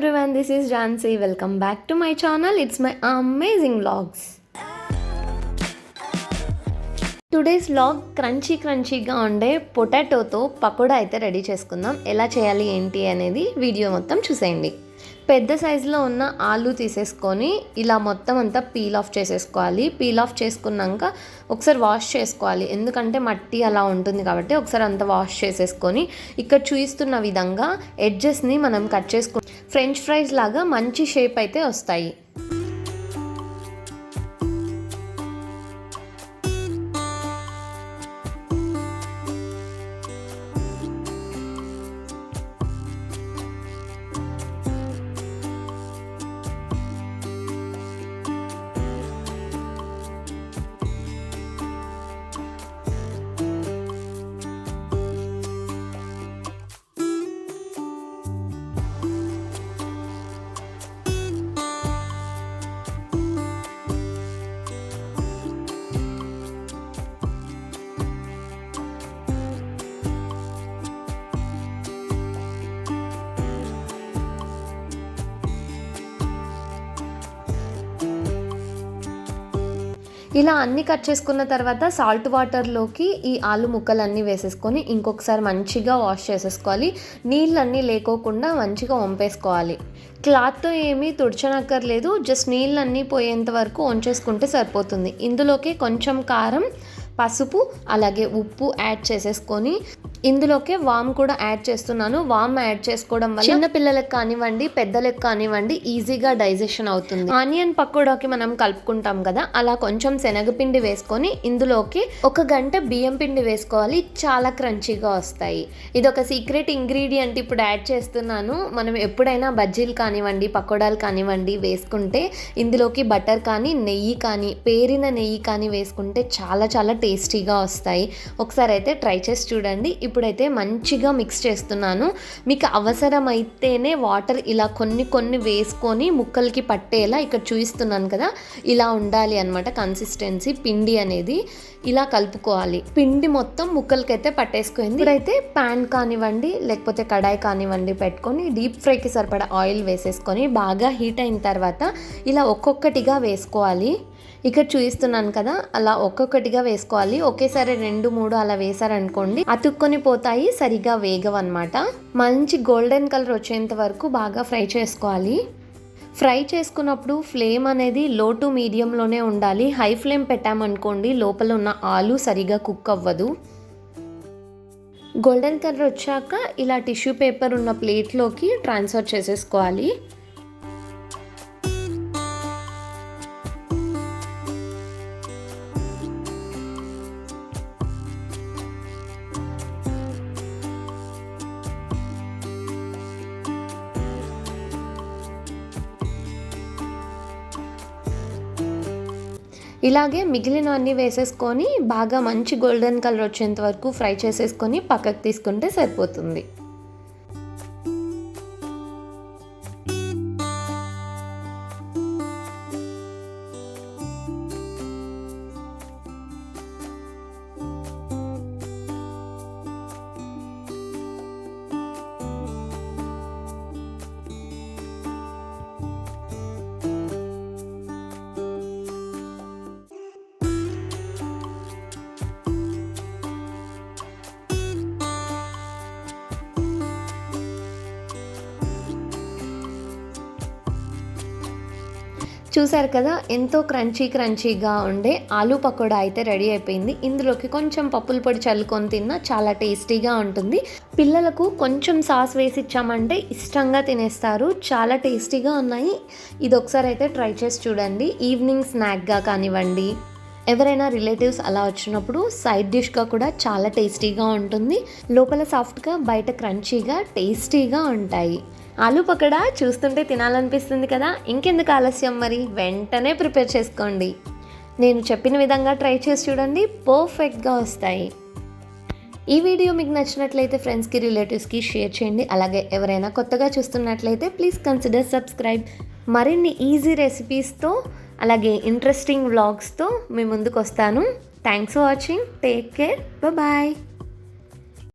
Everyone this is Jhansi welcome back to my channel it's my amazing vlogs today's vlog crunchy క్రంచీగా ఉండే పొటాటోతో పకోడా అయితే ready చేసుకుందాం. ఎలా చేయాలి ఏంటి అనేది వీడియో మొత్తం చూసేయండి. పెద్ద సైజులో ఉన్న ఆలు తీసేసుకొని ఇలా మొత్తం అంతా పీల్ ఆఫ్ చేసేసుకోవాలి. పీల్ ఆఫ్ చేసుకున్నాక ఒకసారి వాష్ చేసుకోవాలి. ఎందుకంటే మట్టి అలా ఉంటుంది కాబట్టి ఒకసారి అంతా వాష్ చేసేసుకొని ఇక్కడ చూపిస్తున్న విధంగా ఎడ్జెస్ని మనం కట్ చేసుకుంటాం ఫ్రెంచ్ ఫ్రైస్ లాగా మంచి షేప్ అయితే వస్తాయి. ఇలా అన్ని కట్ చేసుకున్న తర్వాత సాల్ట్ వాటర్లోకి ఈ ఆలు ముక్కలన్నీ వేసేసుకొని ఇంకొకసారి మంచిగా వాష్ చేసేసుకోవాలి. నీళ్ళన్నీ లేకోకుండా మంచిగా వంపేసుకోవాలి. క్లాత్తో ఏమీ తుడిచనక్కర్లేదు. జస్ట్ నీళ్ళన్నీ పోయేంత వరకు వంచేసుకుంటే సరిపోతుంది. ఇందులోకి కొంచెం కారం పసుపు అలాగే ఉప్పు యాడ్ చేసేసుకొని ఇందులోకే వామ్ కూడా యాడ్ చేస్తున్నాను. వామ్ యాడ్ చేసుకోవడం వల్ల చిన్న పిల్లలకు కానివ్వండి పెద్దలకు కానివ్వండి ఈజీగా డైజెషన్ అవుతుంది. ఆనియన్ పకోడాకి మనం కలుపుకుంటాం కదా అలా కొంచెం శనగపిండి వేసుకొని ఇందులోకి ఒక గంట బియ్యం పిండి వేసుకోవాలి. చాలా క్రంచీగా వస్తాయి. ఇది ఒక సీక్రెట్ ఇంగ్రీడియంట్ ఇప్పుడు యాడ్ చేస్తున్నాను. మనం ఎప్పుడైనా బజ్జీలు కానివ్వండి పకోడాలు కానివ్వండి వేసుకుంటే ఇందులోకి బటర్ కానీ నెయ్యి కానీ పేరిన నెయ్యి కానీ వేసుకుంటే చాలా చాలా టేస్టీగా వస్తాయి. ఒకసారి అయితే ట్రై చేసి చూడండి. ఇప్పుడైతే మంచిగా మిక్స్ చేస్తున్నాను. మీకు అవసరమైతేనే వాటర్ ఇలా కొన్ని కొన్ని వేసుకొని ముక్కలకి పట్టేలా ఇక్కడ చూపిస్తున్నాను కదా. ఇలా ఉండాలి అనమాట కన్సిస్టెన్సీ పిండి అనేది. ఇలా కలుపుకోవాలి. పిండి మొత్తం ముక్కలకైతే పట్టేసుకుంది. ఇప్పుడైతే ప్యాన్ కానివ్వండి లేకపోతే కడాయి కానివ్వండి పెట్టుకొని డీప్ ఫ్రైకి సరిపడా ఆయిల్ వేసేసుకొని బాగా హీట్ అయిన తర్వాత ఇలా ఒక్కొక్కటిగా వేసుకోవాలి. ఇక్కడ చూపిస్తున్నాను కదా అలా ఒక్కొక్కటిగా వేసుకోవాలి. ఒకేసారి రెండు మూడు అలా వేసారనుకోండి అతుక్కొని పోతాయి సరిగా వేగవన్నమాట. మంచి గోల్డెన్ కలర్ వచ్చేంత వరకు బాగా ఫ్రై చేసుకోవాలి. ఫ్రై చేసుకున్నప్పుడు ఫ్లేమ్ అనేది లో టు మీడియంలోనే ఉండాలి. హై ఫ్లేమ్ పెట్టామనుకోండి లోపల ఉన్న ఆలు సరిగా కుక్ అవ్వదు. గోల్డెన్ కలర్ వచ్చాక ఇలా టిష్యూ పేపర్ ఉన్న ప్లేట్లోకి ట్రాన్స్ఫర్ చేసేసుకోవాలి. ఇలాగే మిగిలిన అన్నీ వేసేసుకొని బాగా మంచి గోల్డెన్ కలర్ వచ్చేంత వరకు ఫ్రై చేసేసుకొని పక్కకు తీసుకుంటే సరిపోతుంది. చూసారు కదా ఎంతో క్రంచీ క్రంచీగా ఉండే ఆలూ పకోడా అయితే రెడీ అయిపోయింది. ఇందులోకి కొంచెం పప్పుల పొడి చల్లుకొని తిన్నా చాలా టేస్టీగా ఉంటుంది. పిల్లలకు కొంచెం సాస్ వేసి ఇచ్చామంటే ఇష్టంగా తినేస్తారు. చాలా టేస్టీగా ఉన్నాయి. ఇది ఒకసారి అయితే ట్రై చేసి చూడండి. ఈవినింగ్ స్నాక్గా కానివ్వండి ఎవరైనా రిలేటివ్స్ అలా వచ్చినప్పుడు సైడ్ డిష్గా కూడా చాలా టేస్టీగా ఉంటుంది. లోపల సాఫ్ట్గా బయట క్రంచీగా టేస్టీగా ఉంటాయి. ఆలు పకోడా చూస్తుంటే తినాలనిపిస్తుంది కదా. ఇంకెందుకు ఆలస్యం మరి? వెంటనే ప్రిపేర్ చేసుకోండి. నేను చెప్పిన విధంగా ట్రై చేసి చూడండి పర్ఫెక్ట్గా వస్తాయి. ఈ వీడియో మీకు నచ్చినట్లయితే ఫ్రెండ్స్కి రిలేటివ్స్కి షేర్ చేయండి. అలాగే ఎవరైనా కొత్తగా చూస్తున్నట్లయితే ప్లీజ్ కన్సిడర్ సబ్స్క్రైబ్. మరిన్ని ఈజీ రెసిపీస్తో అలాగే ఇంట్రెస్టింగ్ వ్లాగ్స్తో మీ ముందుకు వస్తాను. Thanks for watching. Take care. Bye.